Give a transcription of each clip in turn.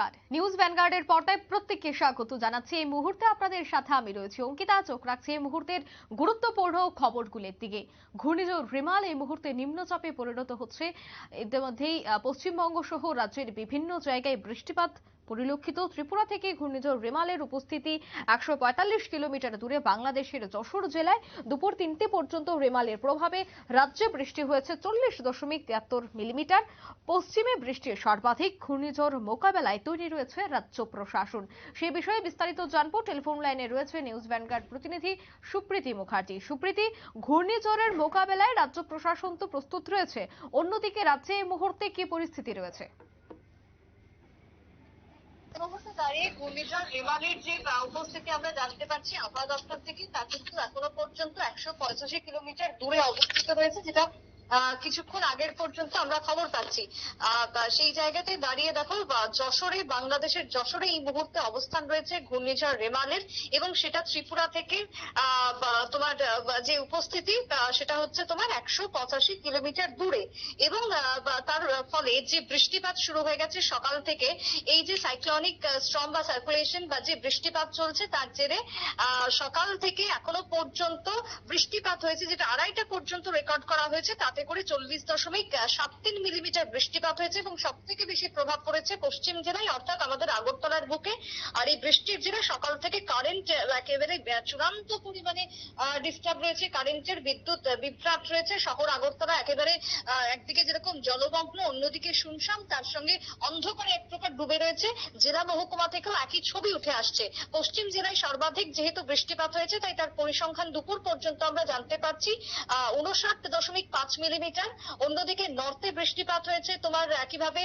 নমস্কার। নিউজ ভ্যানগার্ডের পর্দায় প্রত্যেককে স্বাগত জানাচ্ছি। এই মুহূর্তে আপনাদের সাথে আমি রয়েছি অঙ্কিতা। চোখ রাখছি এই মুহূর্তের গুরুত্বপূর্ণ খবরগুলির দিকে। ঘূর্ণিঝড় রিমাল এই মুহূর্তে নিম্নচাপে পরিণত হচ্ছে। ইতিমধ্যেই পশ্চিমবঙ্গ সহ রাজ্যের বিভিন্ন জায়গায় বৃষ্টিপাত পরিলক্ষিত। ত্রিপুরা থেকে ঘূর্ণিঝড় রিমালের উপস্থিতি একশো পঁয়তাল্লিশ কিলোমিটার দূরে। বাংলাদেশের যশোর জেলায় দুপুর তিনটে পর্যন্ত রিমালের প্রভাবে রাজ্যে বৃষ্টি হয়েছে চল্লিশ দশমিক তিয়াত্তর মিলিমিটার। পশ্চিমে বৃষ্টির সর্বাধিক ঘূর্ণিঝড় মোকাবেলায় তৈরি রয়েছে রাজ্য প্রশাসন। সে বিষয়ে বিস্তারিত জানব। টেলিফোন লাইনে রয়েছে নিউজ ভ্যানগার্ড প্রতিনিধি সুপ্রীতি মুখার্জি। সুপ্রীতি, ঘূর্ণিঝড়ের মোকাবেলায় রাজ্য প্রশাসন তো প্রস্তুত রয়েছে। অন্যদিকে রাজ্যে এই মুহূর্তে কি পরিস্থিতি রয়েছে? ঘূর্ণিঝড় যে উপস্থিতি আমরা জানতে পারছি, আবহাওয়া দপ্তর থেকে তা কিন্তু এখনও পর্যন্ত একশো পঁচাশি কিলোমিটার দূরে অবস্থিত রয়েছে, যেটা কিছুক্ষণ আগের পর্যন্ত আমরা খবর পাচ্ছি। সেই জায়গাতে দাঁড়িয়ে দেখো যশোরে, বাংলাদেশের যশোরে এই মুহূর্তে অবস্থান রয়েছে ঘূর্ণিঝড় রেমালের এবং সেটা ত্রিপুরা থেকে তোমার যে উপস্থিতি সেটা হচ্ছে তোমার একশো পঁচাশি কিলোমিটার দূরে। এবং তার ফলে যে বৃষ্টিপাত শুরু হয়ে গেছে সকাল থেকে, এই যে সাইক্লনিক স্ট্রম বা সার্কুলেশন বা যে বৃষ্টিপাত চলছে তার জেরে সকাল থেকে এখনও পর্যন্ত বৃষ্টিপাত হয়েছে, যেটা আড়াইটা পর্যন্ত রেকর্ড করা হয়েছে, তাতে করে চল্লিশ দশমিক সাত তিন মিলিমিটার বৃষ্টিপাত হয়েছে এবং সব থেকে বেশি প্রভাব পড়েছে পশ্চিম জেলায়, অর্থাৎ আমাদের আগরতলার বুকে। আর এই বৃষ্টির জেরে সকাল থেকে কারেন্ট একেবারে চূড়ান্ত পরিমাণে ডিস্টার্ব রয়েছে। কারেন্টের বিদ্যুৎ বিভ্রাট রয়েছে। শহর আগরতলা একেবারে একদিকে যেরকম জলমগ্ন অন্যদিকে শুনশান তার সঙ্গে অন্ধকারে এক প্রকার ডুবে রয়েছে। জেলা মহকুমা থেকেও একই ছবি উঠে আসছে। পশ্চিম জেলায় সর্বাধিক যেহেতু বৃষ্টিপাত হয়েছে, তাই তার পরিসংখ্যান দুপুর পর্যন্ত আমরা জানতে পারছি। উনষাট দশমিক পাঁচ মিলিমিটার। অন্যদিকে নর্থে বৃষ্টিপাত হয়েছে। তোমার একইভাবে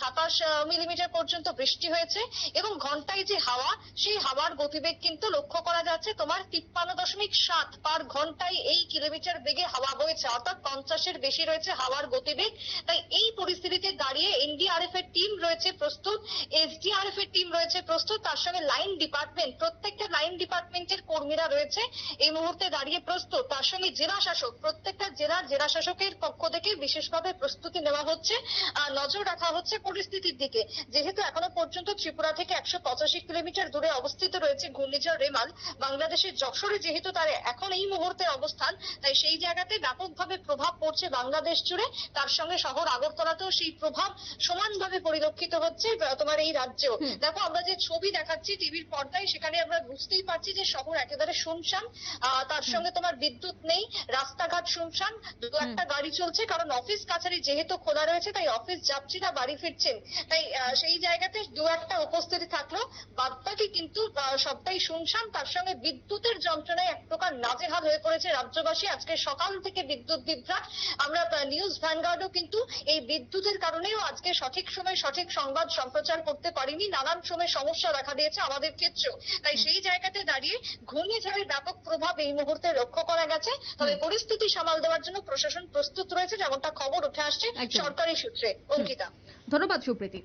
সাতাশ মিলিমিটার পর্যন্ত বৃষ্টি হয়েছে। এবং ঘন্টায় যে হাওয়া, সেই হাওয়ার গতিবেগ কিন্তু লক্ষ্য করা যাচ্ছে। তোমার তিপ্পান্ন দশমিক সাত পার ঘন্টায় এই কিলোমিটার বেগে হাওয়া বইছে। অর্থাৎ পঞ্চাশের বেশি রয়েছে হাওয়ার গতিবেগ। তাই এই পরিস্থিতিতে দাঁড়িয়ে এনডিআরএফ এর টিম রয়েছে প্রস্তুত এসডিআরএফ এর টিম রয়েছে প্রস্তুত, তার সঙ্গে লাইন ডিপার্টমেন্ট প্রত্যেকটা লাইন ডিপার্টমেন্টের কর্মীরা রয়েছে। এই মুহূর্তে দাঁড়িয়ে প্রস্তুত। তার সঙ্গে জেলা শাসক প্রত্যেকটা জেলার জেলা শাসকের পক্ষ থেকে বিশেষভাবে প্রস্তুতি নেওয়া হচ্ছে। আর নজর রাখা হচ্ছে পরিস্থিতির দিকে। যেহেতু এখনও পর্যন্ত ত্রিপুরা থেকে একশো পঁচাশি কিলোমিটার দূরে অবস্থিত রয়েছে ঘূর্ণিঝড় রেমাল বাংলাদেশের যশোরে যেহেতু তার এখন এই মুহূর্তে অবস্থান তাই সেই জায়গাতে ব্যাপকভাবে প্রভাব পড়ছে বাংলাদেশ জুড়ে। তার সঙ্গে শহর আগরতলাতেও সেই প্রভাব সমানভাবে পরিলক্ষিত হচ্ছে তোমার এই রাজ্যেও। দেখো আমরা যে ছবি দেখাচ্ছি টিভির পর্দায় সেখানে আমরা বুঝতেই পারছি যে শহর একেবারে শুনশান। আহ, তার সঙ্গে তোমার বিদ্যুৎ নেই রাস্তাঘাট শুনশান দু একটা গাড়ি চলছে কারণ অফিস কাছারি যেহেতু খোলা রয়েছে তাই অফিস যাত্রীরা বাড়ি ফিরছেন তাই সেই জায়গাতে দু একটা উপস্থিতি থাকল। বাদবাকি কিন্তু সবটাই শুনশান। তার সঙ্গে বিদ্যুতের যন্ত্রণায় এক প্রকার নাজেহাল হয়ে পড়েছে রাজ্যবাসী। আজকে সকাল থেকে বিদ্যুৎ বিভ্রাট। আমরা নিউজ ভ্যানগার্ডও কিন্তু এই বিদ্যুতের কারণেও আজকে সঠিক সময় সঠিক সংবাদ সম্প্রচার করতে পারিনি। নানান সময় সমস্যা দেখা দিয়েছে আমাদের ক্ষেত্রেও। তাই সেই জায়গাতে দাঁড়িয়ে ঘূর্ণিঝড়ের ব্যাপক প্রভাব এই মুহূর্তে লক্ষ্য করা গেছে। তবে পরিস্থিতি সামাল দেওয়ার জন্য প্রশাসন প্রস্তুত রয়েছে যেমনটা খবর উঠে আসছে সরকারি সূত্রে। অঙ্কিতা। ধন্যবাদ সুপ্রীতি।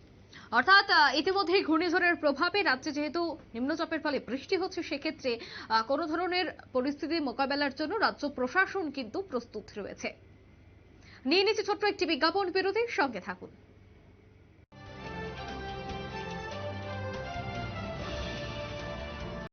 অর্থাৎ ইতিমধ্যেই ঘূর্ণিঝড়ের প্রভাবে রাজ্যে যেহেতু নিম্নচাপের ফলে বৃষ্টি হচ্ছে সেক্ষেত্রে কোনো ধরনের পরিস্থিতি মোকাবেলার জন্য রাজ্য প্রশাসন কিন্তু প্রস্তুত রয়েছে। নিয়ে নিচ্ছে ছোট্ট একটি বিজ্ঞাপন বিরতির সঙ্গে থাকুন।